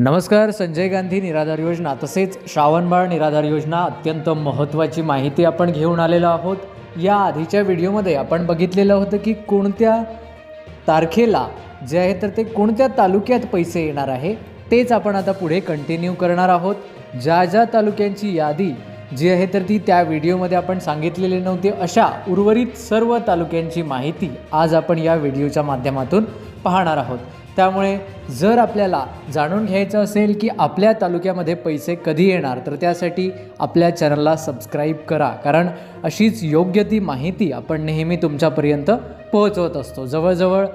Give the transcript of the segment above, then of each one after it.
नमस्कार संजय गांधी निराधार योजना. तसेच श्रावणबाळ निराधार योजना अत्यंत महत्त्वाची माहिती आपण घेऊन आलेलो आहोत. या आधीच्या व्हिडिओमध्ये आपण बघितलेलं होतं की कोणत्या तारखेला जे आहे तर ते कोणत्या तालुक्यात पैसे येणार आहे तेच आपण आता पुढे कंटिन्यू करणार आहोत. ज्या ज्या तालुक्यांची यादी जी आहे तर ती त्या व्हिडिओमध्ये आपण सांगितलेली नव्हती अशा उर्वरित सर्व तालुक्यांची माहिती आज आपण या व्हिडिओच्या माध्यमातून पाहणार आहोत. त्यामुळे जर आपल्याला जाणून घ्यायचं असेल की आपल्या तालुक्यामध्ये पैसे कधी येणार तर त्यासाठी आपल्या चॅनलला सबस्क्राईब करा. कारण अशीच योग्य ती माहिती आपण नेहमी तुमच्यापर्यंत पोहोचवत असतो. जवळजवळ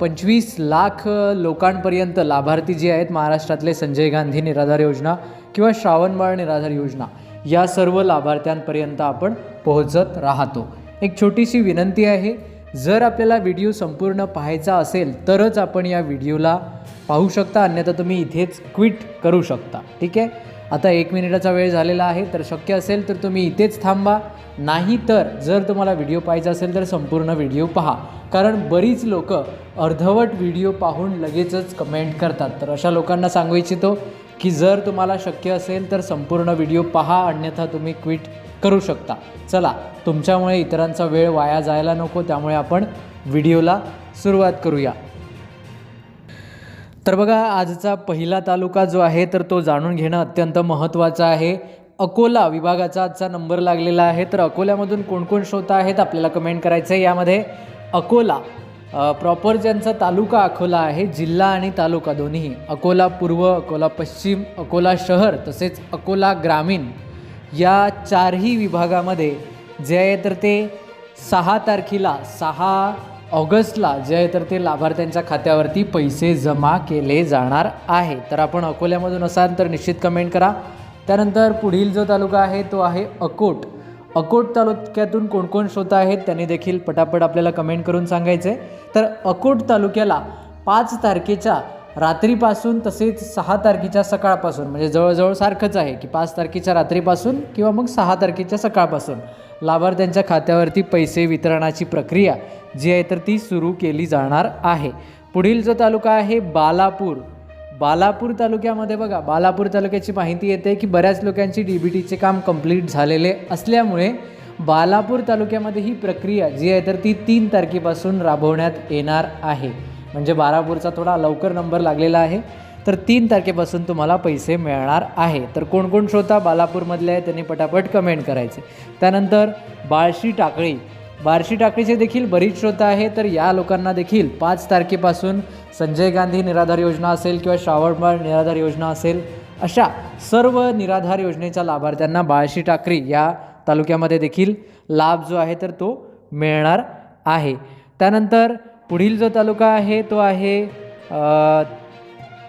पंचवीस लाख लोकांपर्यंत लाभार्थी जे आहेत महाराष्ट्रातले संजय गांधी निराधार योजना किंवा श्रावणबाळ निराधार योजना या सर्व लाभार्थ्यांपर्यंत आपण पोहोचत राहतो. एक छोटीशी विनंती आहे जर आपल्याला व्हिडिओ संपूर्ण पाहायचा असेल तरच आपण या व्हिडिओला पाहू शकता अन्यथा तुम्ही इथेच क्विट करू शकता. ठीक आहे? आता एक मिनिटाचा वेळ झालेला आहे तर शक्य असेल तर तुम्ही इथेच थांबा. नाही तर जर तुम्हाला व्हिडिओ पाहायचा असेल तर संपूर्ण व्हिडिओ पहा. कारण बरीच लोक अर्धवट व्हिडिओ पाहून लगेचच कमेंट करतात. तर अशा लोकांना सांगू इच्छितो की जर तुम्हाला शक्य असेल तर संपूर्ण व्हिडिओ पहा अन्यथा तुम्ही क्विट करू शकता. चला तुमच्यामुळे इतरांचा वेळ वाया जायला नको त्यामुळे आपण व्हिडिओला सुरुवात करूया. तर बघा आजचा पहिला तालुका जो आहे तर तो जाणून घेणं अत्यंत महत्त्वाचं आहे. अकोला विभागाचा आजचा नंबर लागलेला आहे. तर अकोल्यामधून कोणकोण श्रोता आहेत आपल्याला कमेंट करायचं आहे. यामध्ये अकोला प्रॉपर ज्यांचा तालुका अकोला आहे जिल्हा आणि तालुका दोन्ही अकोला पूर्व अकोला पश्चिम अकोला शहर तसेच अकोला ग्रामीण. या चारही विभागामध्ये जे आहे तर ते सहा तारखेला सहा ऑगस्टला जे आहे तर ते लाभार्थ्यांच्या खात्यावरती पैसे जमा केले जाणार आहे. तर आपण अकोल्यामधून असाल तर निश्चित कमेंट करा. त्यानंतर पुढील जो तालुका आहे तो आहे अकोट. अकोट तालुक्यातून कोण कोण श्रोता आहेत त्यांनी देखील पटापट आपल्याला कमेंट करून सांगायचे तर अकोट तालुक्याला पाच तारखेच्या रात्रीपासून तसेच सहा तारखेच्या सकाळपासून म्हणजे जवळजवळ सारखंच आहे की पाच तारखेच्या रात्रीपासून किंवा मग सहा तारखेच्या सकाळपासून लाभार्थ्यांच्या खात्यावरती पैसे वितरणाची प्रक्रिया जी आहे तर ती सुरू केली जाणार आहे. पुढील जो तालुका आहे बालापूर बालापूर तालुक्यामध्ये बघा बालापूर तालुक्याची माहिती येते की बऱ्याच लोकांची डी बी टीचे काम कंप्लीट झालेले असल्यामुळे बालापूर तालुक्यामध्ये ही प्रक्रिया जी आहे तर ती तीन तारखेपासून राबवण्यात येणार आहे. म्हणजे बारापूरचा थोडा लवकर नंबर लागलेला आहे. तर तीन तारखेपासून तुम्हाला पैसे मिळणार आहे. तर कोण कोण श्रोता बालापूरमधले आहे त्यांनी पटापट कमेंट करायचे. त्यानंतर बाळशी टाकळी. बार्शी टाकळीचे देखील बरीच श्रोता आहे तर या लोकांना देखील पाच तारखेपासून संजय गांधी निराधार योजना असेल किंवा श्रावणबाळ निराधार योजना असेल अशा सर्व निराधार योजनेच्या लाभार्थ्यांना बाळशी टाकरी या तालुक्यामध्ये देखील लाभ जो आहे तर तो मिळणार आहे. त्यानंतर पुढील जो तालुका आहे तो आहे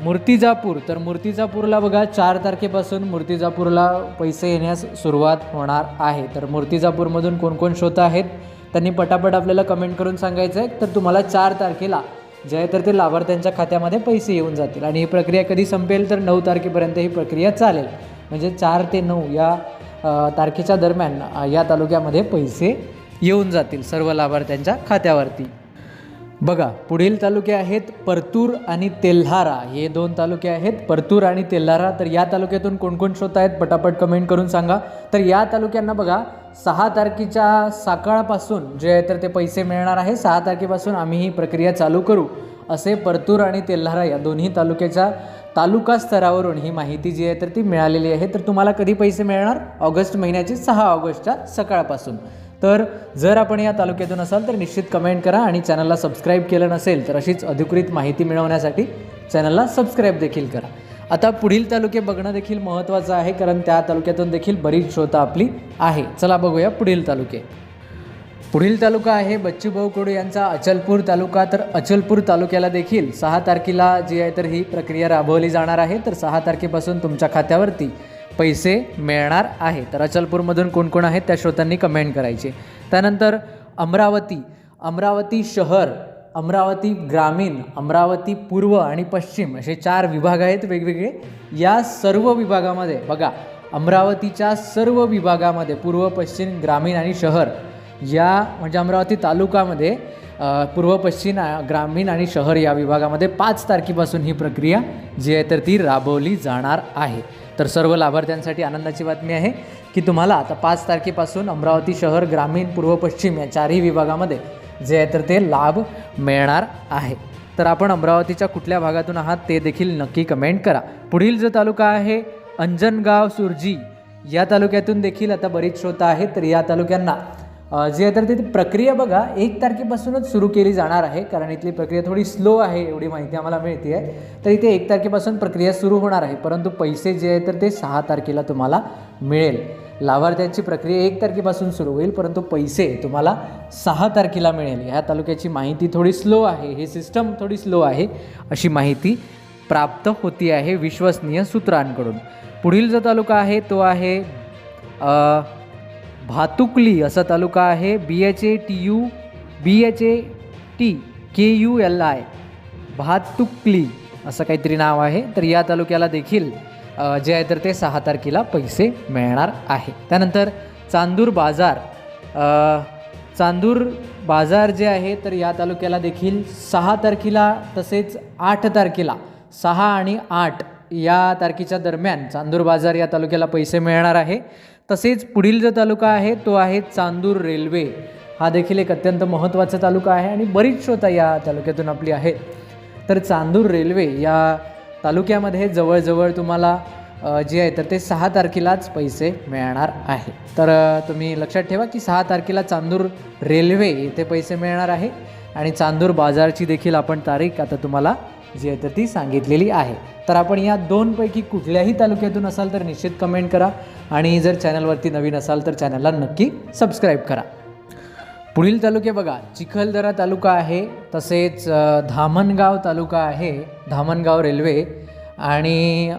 मूर्तिजापूर. तर मूर्तिजापूरला बघा चार तारखेपासून मूर्तिजापूरला पैसे येण्यास सुरुवात होणार आहे. तर मूर्तिजापूरमधून कोणकोण श्रोता आहेत त्यांनी पटापट आपल्याला कमेंट करून सांगायचं आहे तर तुम्हाला चार तारखेला जे आहे तर ते लाभार्थ्यांच्या खात्यामध्ये पैसे येऊन जातील. आणि ही प्रक्रिया कधी संपेल तर नऊ तारखेपर्यंत ही प्रक्रिया चालेल. म्हणजे चार ते नऊ या तारखेच्या दरम्यान या तालुक्यामध्ये पैसे येऊन जातील सर्व लाभार्थ्यांच्या खात्यावरती. बघा पुढील तालुके आहेत परतूर आणि तेल्हारा. हे दोन तालुके आहेत परतूर आणि तेल्हारा. तर या तालुक्यातून कोणकोण कोण श्रोत आहेत पटापट कमेंट करून सांगा. तर या तालुक्यांना बघा सहा तारखेच्या सकाळपासून जे आहे तर ते पैसे मिळणार आहे. सहा तारखेपासून आम्ही ही प्रक्रिया चालू करू. असे परतूर आणि तेल्हारा या दोन्ही तालुक्याच्या तालुका स्तरावरून ही माहिती जी आहे तर ती मिळालेली आहे. तर तुम्हाला कधी पैसे मिळणार? ऑगस्ट महिन्याची सहा ऑगस्टच्या सकाळपासून. तर जर आपण या तालुक्यातून असाल तर निश्चित कमेंट करा आणि चॅनलला सबस्क्राईब केलं नसेल तर अशीच अधिकृत माहिती मिळवण्यासाठी चॅनलला सबस्क्राईब देखील करा. आता पुढील तालुके बघणं देखील महत्त्वाचं आहे कारण त्या तालुक्यातून देखील बरीच श्रोता आपली आहे. चला बघूया पुढील तालुके. पुढील तालुका आहे बच्चूभाऊ कडू यांचा अचलपूर तालुका. तर अचलपूर तालुक्याला देखील सहा तारखेला जी आहे तर ही प्रक्रिया राबवली जाणार आहे. तर सहा तारखेपासून तुमच्या खात्यावरती पैसे मिळणार आहे. तर अचलपूरमधून कोण कोण आहेत त्या श्रोतांनी कमेंट करायचे. त्यानंतर अमरावती. अमरावती शहर अमरावती ग्रामीण अमरावती पूर्व आणि पश्चिम असे चार विभाग आहेत वेगवेगळे. या सर्व विभागामध्ये बघा अमरावतीच्या सर्व विभागामध्ये पूर्व पश्चिम ग्रामीण आणि शहर या म्हणजे अमरावती तालुक्यामध्ये पूर्व पश्चिम ग्रामीण आणि शहर या विभागामध्ये पाच तारखेपासून ही प्रक्रिया जी आहे तर ती राबवली जाणार आहे. तर सर्व लाभार्थ्यांसाठी आनंदाची बातमी आहे की तुम्हाला आता पाच तारखेपासून अमरावती शहर ग्रामीण पूर्व पश्चिम या चारही विभागामध्ये जे आहे तर ते लाभ मिळणार आहे. तर आपण अमरावतीच्या कुठल्या भागातून आहात ते देखील नक्की कमेंट करा. पुढील जो तालुका आहे अंजनगाव सुरजी या तालुक्यातून देखील आता बरीच श्रोता आहेत तर या तालुक्यांना जे आहे तर ती प्रक्रिया बघा एक तारखेपासूनच सुरू केली जाणार आहे कारण इथली प्रक्रिया थोडी स्लो आहे एवढी माहिती आम्हाला मिळते आहे तर इथे एक तारखेपासून प्रक्रिया सुरू होणार आहे परंतु पैसे जे आहे तर ते सहा तारखेला तुम्हाला मिळेल. लाभार्थ्यांची प्रक्रिया एक तारखेपासून सुरू होईल परंतु पैसे तुम्हाला सहा तारखेला मिळेल. ह्या तालुक्याची माहिती थोडी स्लो आहे हे सिस्टम थोडी स्लो आहे अशी माहिती प्राप्त होती आहे विश्वसनीय सूत्रांकडून. पुढील जो तालुका आहे तो आहे भातुकली असा तालुका आहे. B H A T U B H A T K U L I Bhatkuli असं काहीतरी नाव आहे. तर या तालुक्याला देखील जे आहे तर ते सहा तारखेला पैसे मिळणार आहे. त्यानंतर चांदूर बाजार चांदूर बाजार जे आहे तर या तालुक्याला देखील सहा तारखेला तसेच आठ तारखेला सहा आणि आठ या तारखेच्या दरम्यान चांदूर बाजार या तालुक्याला पैसे मिळणार आहे. तसेच पुढील जो तालुका आहे तो आहे चांदूर रेल्वे. हा देखील एक अत्यंत महत्त्वाचा तालुका आहे आणि बरीच श्रोता या तालुक्यातून आपली आहेत. तर चांदूर रेल्वे या तालुक्यामध्ये जवळजवळ तुम्हाला जे आहे तर ते सहा तारखेलाच पैसे मिळणार आहे. तर तुम्ही लक्षात ठेवा की सहा तारखेला चांदूर रेल्वे येथे पैसे मिळणार आहे आणि चांदूर बाजारची देखील आपण तारीख आता तुम्हाला जी आहे तर ती सांगितलेली आहे. तर आपण या दोनपैकी कुठल्याही तालुक्यातून असाल तर निश्चित कमेंट करा आणि जर चॅनलवरती नवीन असाल तर चॅनलला नक्की सबस्क्राईब करा. पुढील तालुके बघा. चिखलदरा तालुका आहे तसेच धामणगाव तालुका आहे धामणगाव रेल्वे आणि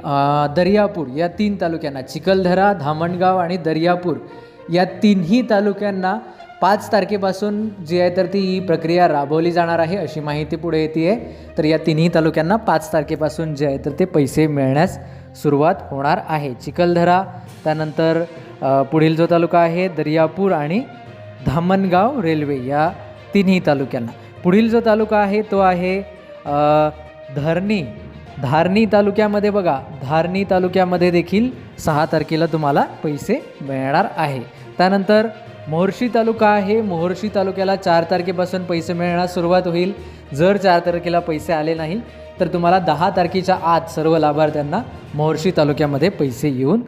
दर्यापूर या तीन तालुक्यांना. चिखलदरा धामणगाव आणि दर्यापूर या तिन्ही तालुक्यांना पाच तारखेपासून जी आहे तर ती ही प्रक्रिया राबवली जाणार आहे अशी माहिती पुढे येते आहे तर या तिन्ही तालुक्यांना पाच तारखेपासून जे आहे तर ते पैसे मिळण्यास सुरुवात होणार आहे. चिखलदरा त्यानंतर पुढील जो तालुका आहे दर्यापूर आणि धामणगाव रेल्वे या तिन्ही तालुक्यांना. पुढील जो तालुका आहे तो आहे धरणी. धारणी तालुक्यामध्ये बघा धारणी तालुक्यामध्ये देखील सहा तारखेला तुम्हाला पैसे मिळणार आहे. त्यानंतर मोहर्षी तालुका आहे. मोहर्षी तालुक्याला चार तारखेपासून पैसे मिळण्यास सुरुवात होईल. जर चार तारखेला पैसे आले नाही तर तुम्हाला दहा तारखेच्या आत सर्व लाभार्थ्यांना मोहर्षी तालुक्यामध्ये पैसे येऊन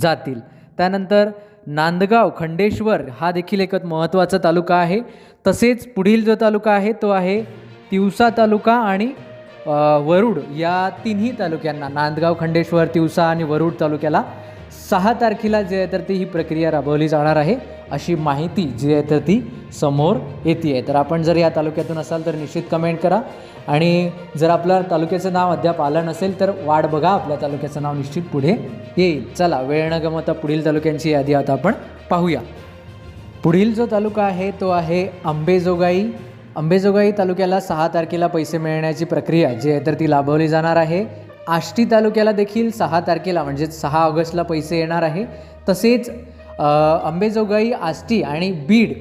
जातील. त्यानंतर नांदगाव खंडेश्वर हा देखील एक महत्त्वाचा तालुका आहे. तसेच पुढील जो तालुका आहे तो आहे तिवसा तालुका आणि वरुड या तिन्ही तालुक्यांना नांदगाव खंडेश्वर तिवसा आणि वरुड तालुक्याला सहा तारखेला जे आहे तर ती ही प्रक्रिया राबवली जाणार आहे. अशी माहिती जी आहे तर ती समोर येते आहे तर आपण जर या तालुक्यातून असाल तर निश्चित कमेंट करा. आणि जर आपल्या तालुक्याचं नाव अद्याप आलं नसेल तर वाट बघा. आपल्या तालुक्याचं नाव निश्चित पुढे येईल. चला वेळ न गमवता पुढील तालुक्यांची यादी आता आपण पाहूया. पुढील जो तालुका आहे तो आहे अंबेजोगाई अंबेजोगाई तालुक्याला सहा तारखेला पैसे मिळण्याची प्रक्रिया जी आहे तर ती लाभवली जाणार आहे. आष्टी तालुक्याला देखील सहा तारखेला म्हणजे सहा ऑगस्टला पैसे येणार आहे. तसेच अंबेजोगाई आष्टी आणि बीड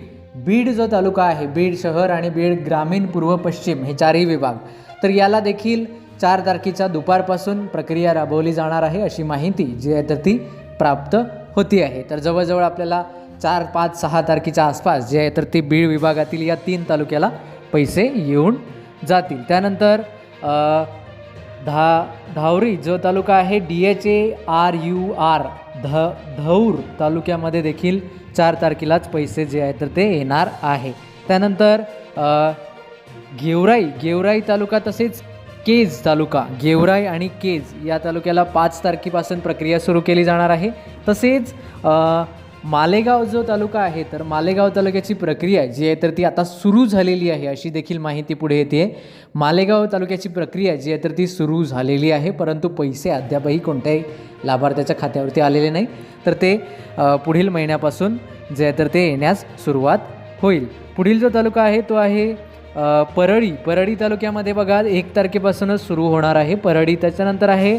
बीड जो तालुका आहे बीड शहर आणि बीड ग्रामीण पूर्व पश्चिम हे चारही विभाग तर याला देखील चार तारखेच्या दुपारपासून प्रक्रिया राबवली जाणार आहे अशी माहिती जी आहे तर ती प्राप्त होती आहे. तर जवळजवळ आपल्याला चार पाच सहा तारखेच्या आसपास जे आहे तर ते बीड विभागातील या तीन तालुक्याला पैसे येऊन जातील. त्यानंतर धा धावरी जो तालुका आहे D H A R U R ध धौर तालुक्यामध्ये देखील चार तारखेलाच पैसे जे आहेत तर ते येणार आहे. त्यानंतर गेवराई गेवराई तालुका तसेच केज तालुका गेवराई आणि केज या तालुक्याला पाच तारखेपासून प्रक्रिया सुरू केली जाणार आहे. तसेच मालेगाव जो तालुका आहे तर मालेगाव तालुक्याची प्रक्रिया जी आहे तर ती आता सुरू झालेली आहे अशी देखील माहिती पुढे येते. मालेगाव तालुक्याची प्रक्रिया जी आहे तर ती सुरू झालेली आहे परंतु पैसे अद्यापही कोणत्याही लाभार्थ्याच्या खात्यावरती आलेले नाही. तर ते पुढील महिन्यापासून जे आहे तर ते येण्यास सुरुवात होईल. पुढील जो तालुका आहे तो आहे परळी. परळी तालुक्यामध्ये बघा एक तारखेपासूनच सुरू होणार आहे. परळी त्याच्यानंतर आहे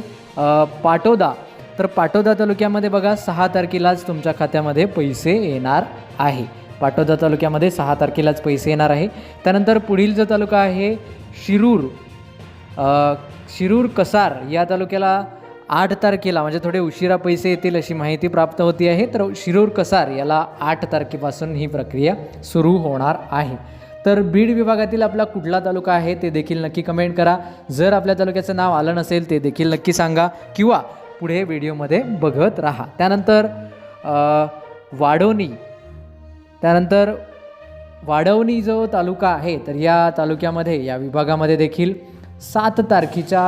पाटोदा. तर पाटोदा तालुक्यामध्ये बघा सहा तारखेलाच तुमच्या खात्यामध्ये पैसे येणार आहे. पाटोदा तालुक्यामध्ये सहा तारखेलाच पैसे येणार आहे. त्यानंतर पुढील जो तालुका आहे शिरूर. शिरूर कसार या तालुक्याला आठ तारखेला म्हणजे थोडे उशिरा पैसे येतील अशी माहिती प्राप्त होती आहे. तर शिरूर कसार याला आठ तारखेपासून ही प्रक्रिया सुरू होणार आहे. तर बीड विभागातील आपला कुठला तालुका आहे ते देखील नक्की कमेंट करा. जर आपल्या तालुक्याचं नाव आलं नसेल ते देखील नक्की सांगा. किंवा पुढे व्हिडिओमध्ये बघत राहा. त्यानंतर वाढवणी त्यानंतर वाढवणी जो तालुका आहे तर या तालुक्यामध्ये या विभागामध्ये देखील सात तारखेच्या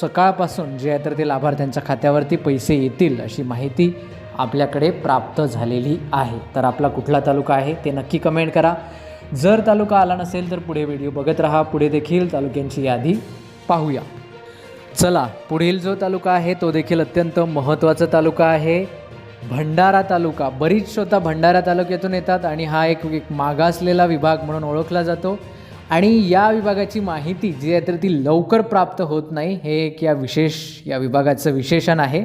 सकाळपासून जे आहे तर ते लाभार्थ्यांच्या खात्यावरती पैसे येतील अशी माहिती आपल्याकडे प्राप्त झालेली आहे. तर आपला कुठला तालुका आहे ते नक्की कमेंट करा. जर तालुका आला नसेल तर पुढे व्हिडिओ बघत राहा. पुढे देखील तालुक्यांची यादी पाहूया. चला पुढील जो तालुका आहे तो देखील अत्यंत महत्त्वाचा तालुका आहे. भंडारा तालुका. बरीच श्रोता भंडारा तालुक्यातून येतात आणि हा एक एक मागासलेला विभाग म्हणून ओळखला जातो. आणि या विभागाची माहिती जी आहे तर ती लवकर प्राप्त होत नाही हे एक या विशेष या विभागाचं विशेषण आहे.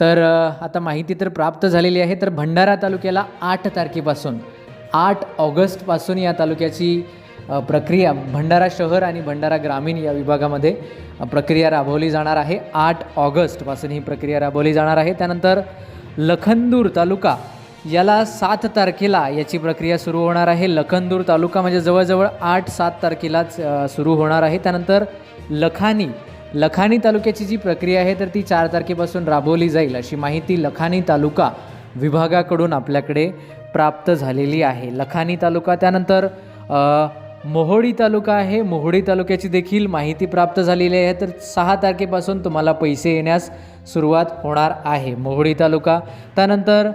तर आता माहिती तर प्राप्त झालेली आहे. तर भंडारा तालुक्याला आठ तारखेपासून आठ ऑगस्टपासून या तालुक्याची प्रक्रिया भंडारा शहर आणि भंडारा ग्रामीण या विभागामध्ये प्रक्रिया राबवली जाणार आहे. आठ ऑगस्टपासून ही प्रक्रिया राबवली जाणार आहे. त्यानंतर लखनदूर तालुका याला सात तारखेला याची प्रक्रिया सुरू होणार आहे. लखनदूर तालुका म्हणजे जवळजवळ आठ सात तारखेलाच सुरू होणार आहे. त्यानंतर लखानी लखानी तालुक्याची जी प्रक्रिया आहे तर ती चार तारखेपासून राबवली जाईल अशी माहिती लखानी तालुका विभागाकडून आपल्याकडे प्राप्त झालेली आहे. लखानी तालुका त्यानंतर मोहोडी तालुका आहे. मोहोडी तालुक्याची देखील माहिती प्राप्त झालेली आहे. तर सहा तारखेपासून तुम्हाला पैसे येण्यास सुरुवात होणार आहे. मोहोडी तालुका. त्यानंतर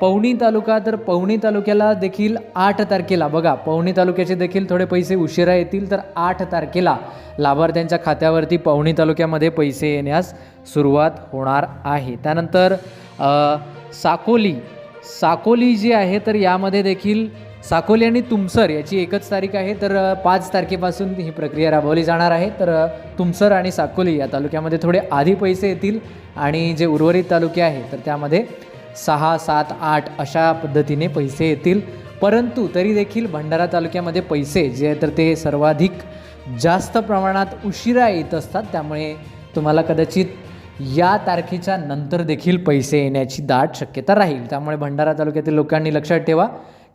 पवनी तालुका. तर पवनी तालुक्याला देखील आठ तारखेला बघा पवनी तालुक्याचे देखील थोडे पैसे उशिरा येतील. तर आठ तारखेला लाभार्थ्यांच्या खात्यावरती पवनी तालुक्यामध्ये पैसे येण्यास सुरुवात होणार आहे. त्यानंतर साकोली. साकोली जी आहे तर यामध्ये देखील साकोली आणि तुमसर याची एकच तारीख आहे. तर पाच तारखेपासून ही प्रक्रिया राबवली जाणार आहे. तर तुमसर आणि साकोली या तालुक्यामध्ये थोडे आधी पैसे येतील आणि जे उर्वरित तालुके आहे तर त्यामध्ये सहा सात आठ अशा पद्धतीने पैसे येतील. परंतु तरी देखील भंडारा तालुक्यामध्ये पैसे जे आहे तर ते सर्वाधिक जास्त प्रमाणात उशिरा येत असतात. त्यामुळे तुम्हाला कदाचित या तारखेच्या नंतर देखील पैसे येण्याची दाट शक्यता राहील. त्यामुळे भंडारा तालुक्यातील लोकांनी लक्षात ठेवा.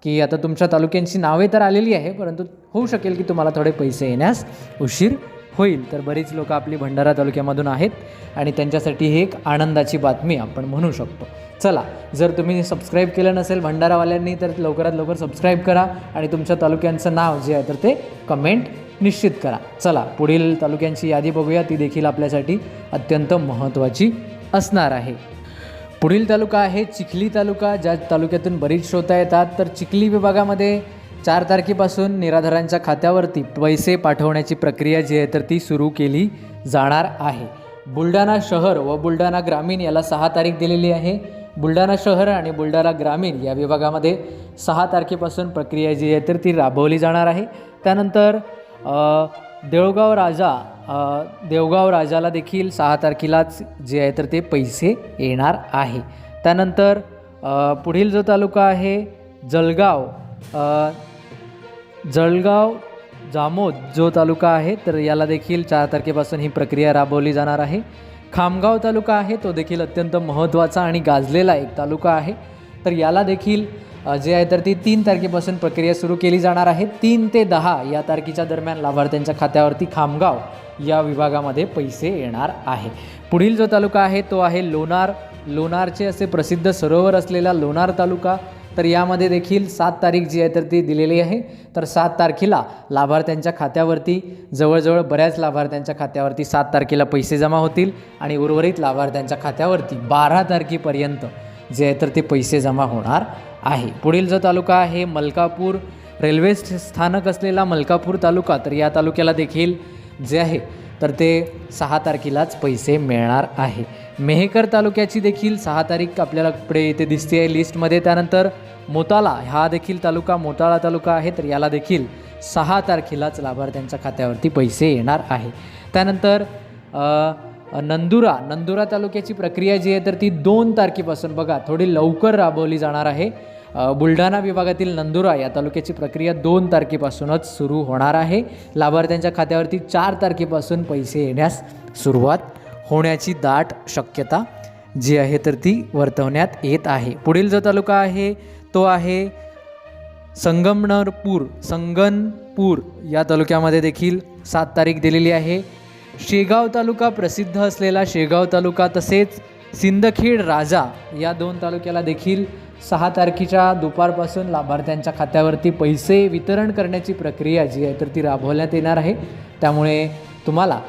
की आता तुमच्या तालुक्यांची नावे तर आलेली आहे परंतु होऊ शकेल की तुम्हाला थोडे पैसे येण्यास उशीर होईल. तर बरीच लोक आपली भंडारा तालुक्यामधून आहेत आणि त्यांच्यासाठी ही एक आनंदाची बातमी आपण म्हणू शकतो. चला जर तुम्ही सबस्क्राईब केलं नसेल भंडारावाल्यांनी तर लवकरात लवकर सबस्क्राईब करा आणि तुमच्या तालुक्यांचं नाव जे आहे तर ते कमेंट निश्चित करा. चला पुढील तालुक्यांची यादी बघूया. ती देखील आपल्यासाठी अत्यंत महत्त्वाची असणार आहे. पुढील तालुका आहे चिखली तालुका ज्या तालुक्यातून बरीच श्रोता येतात. तर चिखली विभागामध्ये चार तारखेपासून निराधारांच्या खात्यावरती पैसे पाठवण्याची प्रक्रिया जी आहे तर ती सुरू केली जाणार आहे. बुलढाणा शहर व बुलढाणा ग्रामीण याला सहा तारीख दिलेली आहे. बुलढाणा शहर आणि बुलढाणा ग्रामीण या विभागामध्ये सहा तारखेपासून प्रक्रिया जी आहे तर ती राबवली जाणार आहे. त्यानंतर देऊळगाव देवगाव राजा देवगाव राजाला देखील सहा तारखेलाच जे आहे तर ते पैसे येणार आहे. त्यानंतर पुढील जो तालुका आहे जळगाव जळगाव जामोद जो तालुका आहे तर याला देखील चार तारखेपासून ही प्रक्रिया राबवली जाणार आहे. खामगाव तालुका आहे तो देखील अत्यंत महत्त्वाचा आणि गाजलेला एक तालुका आहे. तर याला देखील जे आहे तर ती तीन तारखेपासून प्रक्रिया सुरू केली जाणार आहे. तीन ते दहा या तारखेच्या दरम्यान लाभार्थ्यांच्या खात्यावरती खामगाव या विभागामध्ये पैसे येणार आहे. पुढील जो तालुका आहे तो आहे लोणार. लोणारचे असे प्रसिद्ध सरोवर असलेला लोणार तालुका. तर यामध्ये देखील सात तारीख जी आहे तर ती दिलेली आहे. तर सात तारखेला लाभार्थ्यांच्या खात्यावरती जवळजवळ बऱ्याच लाभार्थ्यांच्या खात्यावरती सात तारखेला पैसे जमा होतील आणि उर्वरित लाभार्थ्यांच्या खात्यावरती बारा तारखेपर्यंत जे आहे तर ते पैसे जमा होणार आहे. पुढील जो तालुका आहे मलकापूर रेल्वे स्थानक असलेला मलकापूर तालुका तर या तालुक्याला देखील जे आहे तर ते सहा तारखेलाच पैसे मिळणार आहे. मेहकर तालुक्याची देखील सहा तारीख आपल्याला पुढे इथे दिसते आहे लिस्टमध्ये त्यानंतर मोताला हा देखील तालुका मोताळा तालुका आहे तर याला देखील सहा तारखेलाच लाभार्थ्यांच्या खात्यावरती पैसे येणार आहे. त्यानंतर नंदुरा नंदुरा तालुक्याची प्रक्रिया जी आहे तर ती दोन तारखेपासून बघा थोडी लवकर राबवली जाणार आहे. बुलढाणा विभागातील नंदुरा या तालुक्याची प्रक्रिया दोन तारखेपासूनच सुरू होणार आहे. लाभार्थ्यांच्या खात्यावरती चार तारखेपासून पैसे येण्यास सुरुवात होण्याची दाट शक्यता जी आहे तर ती वर्तवण्यात येत आहे. पुढील जो तालुका आहे तो आहे संगमनरपूर संगनपूर या तालुक्यामध्ये देखील सात तारीख दिलेली आहे. शेगाव तालुका प्रसिद्ध असलेला शेगाव तालुका तसेच सिंदखेड राजा या दोन तालुक्याला देखील सहा तारखेच्या दुपारपासून लाभार्थ्यांच्या खात्यावरती पैसे वितरण करण्याची प्रक्रिया जी आहे तर ती राबवण्यात येणार आहे. त्यामुळे तुम्हाला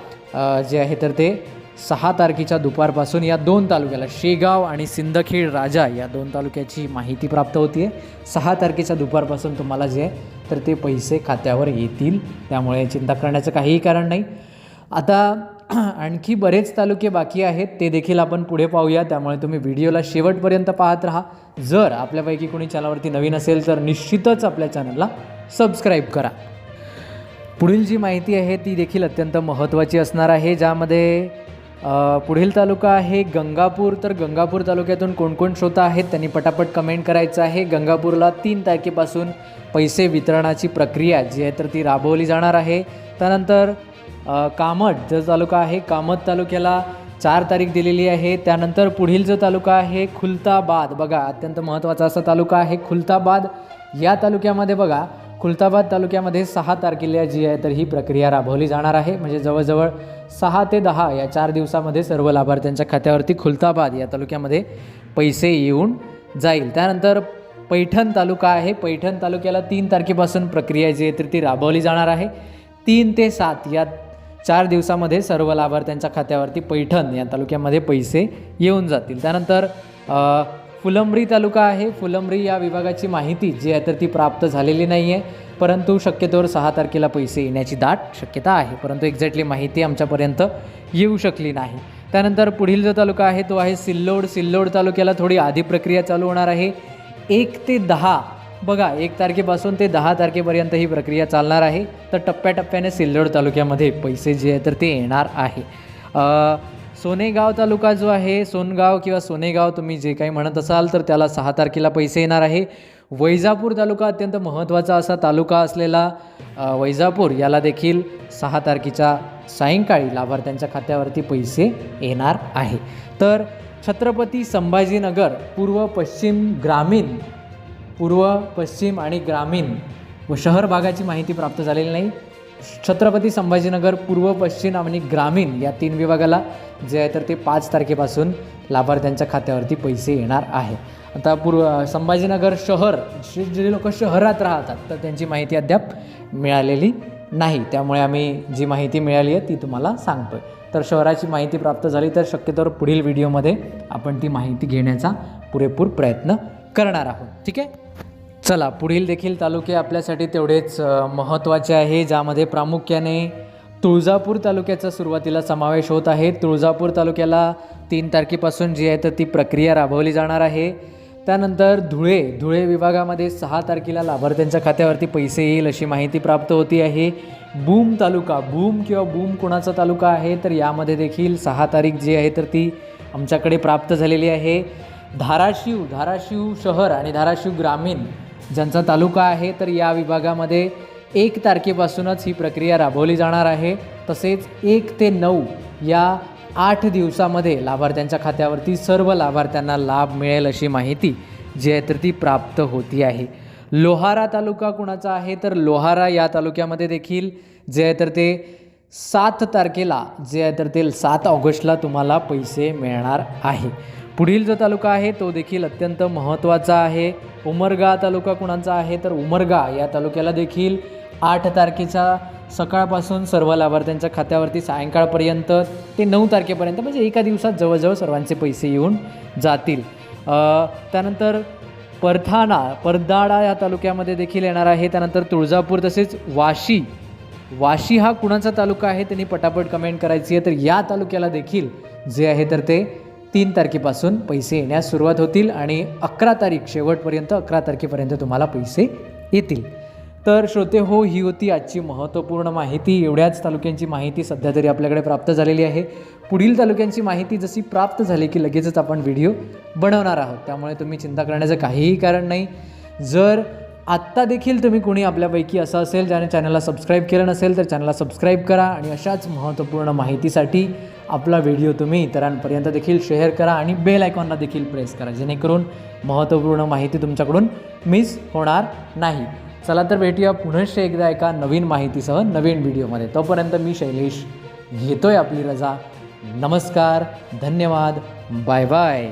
जे आहे तर ते सहा तारखेच्या दुपारपासून या दोन तालुक्याला शेगाव आणि सिंदखेड राजा या दोन तालुक्याची माहिती प्राप्त होती आहे सहा तारखेच्या दुपारपासून तुम्हाला जे आहे तर ते पैसे खात्यावर येतील. त्यामुळे चिंता करण्याचं काहीही कारण नाही. आता आणखी बरेच तालुके बाकी आहेत ते देखील आपण पुढे पाहूया. त्यामुळे तुम्ही व्हिडिओला शेवटपर्यंत पाहत राहा. जर आपल्यापैकी कोणी चॅनलवरती नवीन असेल तर निश्चितच आपल्या चॅनलला सबस्क्राईब करा. पुढील जी माहिती आहे ती देखील अत्यंत महत्त्वाची असणार आहे ज्यामध्ये पुढील तालुका आहे गंगापूर. तर गंगापूर तालुक्यातून कोण कोण श्रोता आहेत त्यांनी पटापट कमेंट करायचं आहे. गंगापूरला तीन तारखेपासून पैसे वितरणाची प्रक्रिया जी आहे तर ती राबवली जाणार आहे. त्यानंतर कामत जो तालुका आहे कामत तालुक्याला चार तारीख दिलेली आहे. त्यानंतर पुढील जो तालुका आहे खुलताबाद. बघा अत्यंत महत्त्वाचा असा तालुका आहे खुलताबाद. या तालुक्यामध्ये बघा खुलताबाद तालुक्यामध्ये सहा तारखेला जी आहे तर ही प्रक्रिया राबवली जाणार आहे. म्हणजे जवळजवळ सहा ते दहा या चार दिवसामध्ये सर्व लाभार्थ्यांच्या खात्यावरती खुलताबाद या तालुक्यामध्ये पैसे येऊन जाईल. त्यानंतर पैठण तालुका आहे. पैठण तालुक्याला तीन तारखेपासून प्रक्रिया जी आहे तर ती राबवली जाणार आहे. तीन ते सात या चार दिवसामध्ये सर्व लाभार्थ्यांच्या खात्यावरती पैठण या तालुक्यामध्ये पैसे येऊन जातील. त्यानंतर फुलंब्री तालुका आहे. फुलंब्री या विभागाची माहिती जी आहे तर ती प्राप्त झालेली नाही आहे परंतु शक्यतोवर सहा तारखेला पैसे येण्याची दाट शक्यता आहे. परंतु एक्झॅक्टली माहिती आमच्यापर्यंत येऊ शकली नाही. त्यानंतर पुढील जो तालुका आहे तो आहे सिल्लोड. सिल्लोड तालुक्याला थोडी आधी प्रक्रिया चालू होणार आहे. एक ते दहा बघा एक तारखेपासून ते दहा तारखेपर्यंत ही प्रक्रिया चालणार आहे. तर टप्प्याटप्प्याने सिल्लोड तालुक्यामध्ये पैसे जे आहे तर ते येणार आहे. सोनेगाव तालुका जो आहे सोनगाव किंवा सोनेगाव तुम्ही जे काही म्हणत असाल तर त्याला सहा तारखेला पैसे येणार आहे. वैजापूर तालुका अत्यंत महत्त्वाचा असा तालुका असलेला वैजापूर याला देखील सहा तारखेच्या सायंकाळी लाभार्थ्यांच्या खात्यावरती पैसे येणार आहे. तर छत्रपती संभाजीनगर पूर्व पश्चिम ग्रामीण पूर्व पश्चिम आणि ग्रामीण व शहर भागाची माहिती प्राप्त झालेली नाही. छत्रपती संभाजीनगर पूर्व पश्चिम आणि ग्रामीण या तीन विभागाला जे आहे तर ते पाच तारखेपासून लाभार्थ्यांच्या खात्यावरती पैसे येणार आहे. आता पूर्व संभाजीनगर शहर जे लोक शहरात राहतात तर त्यांची माहिती अद्याप मिळालेली नाही. त्यामुळे आम्ही जी माहिती मिळाली आहे ती तुम्हाला सांगतोय. तर शहराची माहिती प्राप्त झाली तर शक्यतोवर पुढील व्हिडिओमध्ये आपण ती माहिती घेण्याचा पुरेपूर प्रयत्न करणार आहोत. ठीक आहे? चला पुढील देखील तालुके आपल्यासाठी तेवढेच महत्त्वाचे आहे ज्यामध्ये प्रामुख्याने तुळजापूर तालुक्याचा सुरुवातीला समावेश होत आहे. तुळजापूर तालुक्याला तीन तारखेपासून जी आहे तर ती प्रक्रिया राबवली जाणार आहे. त्यानंतर धुळे धुळे विभागामध्ये सहा तारखेला लाभार्थ्यांच्या खात्यावरती पैसे येईल अशी माहिती प्राप्त होती आहे. बूम तालुका बूम किंवा बूम कोणाचा तालुका आहे तर यामध्ये देखील सहा तारीख जी आहे तर ती आमच्याकडे प्राप्त झालेली आहे. धाराशिव धाराशिव शहर आणि धाराशिव ग्रामीण ज्यांचा तालुका आहे तर या विभागामध्ये एक तारखेपासूनच ही प्रक्रिया राबवली जाणार आहे. तसेच एक ते नऊ या आठ दिवसामध्ये लाभार्थ्यांच्या खात्यावरती सर्व लाभार्थ्यांना लाभ मिळेल अशी माहिती जी आहे तर ती प्राप्त होती आहे. लोहारा तालुका कुणाचा आहे तर लोहारा या तालुक्यामध्ये देखील जे आहे तर ते सात तारखेला जे आहे तर ते सात ऑगस्टला तुम्हाला पैसे मिळणार आहे. पुढील जो तालुका आहे तो देखील अत्यंत महत्त्वाचा आहे. उमरगा तालुका कुणाचा आहे तर उमरगा या तालुक्याला देखील आठ तारखेचा सकाळपासून सर्व लाभार्थ्यांच्या खात्यावरती सायंकाळपर्यंत ते नऊ तारखेपर्यंत म्हणजे एका दिवसात जवळजवळ सर्वांचे पैसे येऊन जातील. त्यानंतर परथाणा परदाडा या तालुक्यामध्ये देखील येणार आहे. त्यानंतर तुळजापूर तसेच वाशी वाशी हा कुणाचा तालुका आहे? त्यांनी पटापट कमेंट करायची आहे. तर या तालुक्याला देखील जे आहे तर ते तीन तारखेपासून पैसे येण्यास सुरुवात होतील आणि अकरा तारीख शेवटपर्यंत अकरा तारखेपर्यंत तुम्हाला पैसे येतील. तर श्रोते हो ही होती आजची महत्त्वपूर्ण माहिती. एवढ्याच तालुक्यांची माहिती सध्या तरी आपल्याकडे प्राप्त झालेली आहे. पुढील तालुक्यांची माहिती जशी प्राप्त झाली की लगेचच आपण व्हिडिओ बनवणार आहोत. त्यामुळे तुम्ही चिंता करण्याचं काहीही कारण नाही. जर आत्ता देखील तुम्ही कोणी आपल्यापैकी असं असेल ज्याने चॅनलला सबस्क्राईब केलं नसेल तर चॅनलला सबस्क्राईब करा आणि अशाच महत्त्वपूर्ण माहितीसाठी आपला व्हिडिओ तुम्ही इतरांपर्यंत देखील शेअर करा आणि बेल आयकॉनला देखील प्रेस करा जेणेकरून महत्त्वपूर्ण माहिती तुमच्याकडून मिस होणार नाही. चला तर भेटूया पुनश्च एकदा एका नवीन माहितीसह नवीन व्हिडिओमध्ये तोपर्यंत मी शैलेश घेतोय आपली रजा. नमस्कार धन्यवाद बाय बाय